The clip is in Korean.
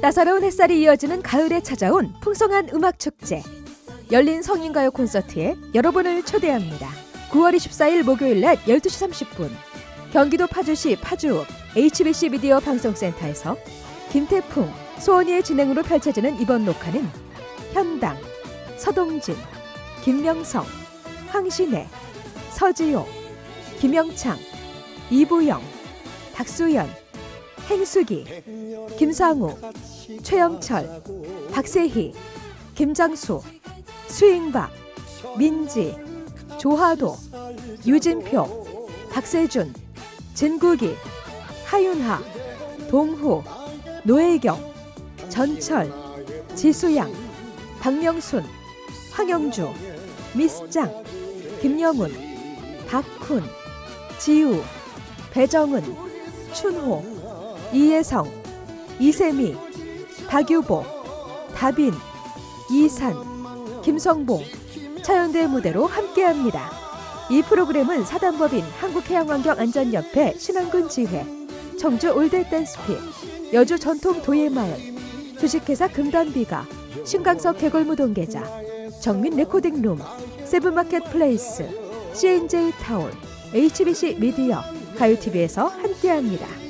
따사로운 햇살이 이어지는 가을에 찾아온 풍성한 음악 축제. 열린 성인가요 콘서트에 여러분을 초대합니다. 9월 24일 목요일 낮 12시 30분. 경기도 파주시 파주읍 HBC 미디어 방송센터에서 김태풍, 소원이의 진행으로 펼쳐지는 이번 녹화는 현당, 서동진, 김명성, 황신혜, 서지호, 김영창, 이부영, 박수연, 행수기, 김상우, 최영철, 박세희, 김장수, 수잉박, 민지, 조하도, 유진표, 박세준, 진국이, 하윤하, 동후, 노혜경, 전철, 지수양, 박명순, 황영주, 미스짱, 김영훈, 박훈, 지우, 배정은, 춘호, 이혜성, 이세미, 박유보, 다빈, 이산, 김성봉, 차연대 무대로 함께합니다. 이 프로그램은 사단법인 한국해양환경안전협회 신안군 지회, 청주 올드 댄스피, 여주 전통 도예마을, 주식회사 금단비가, 신강석 개골무동계좌, 정민 레코딩룸, 세븐마켓 플레이스, CNJ 타올, HBC 미디어, 가요TV에서 함께합니다.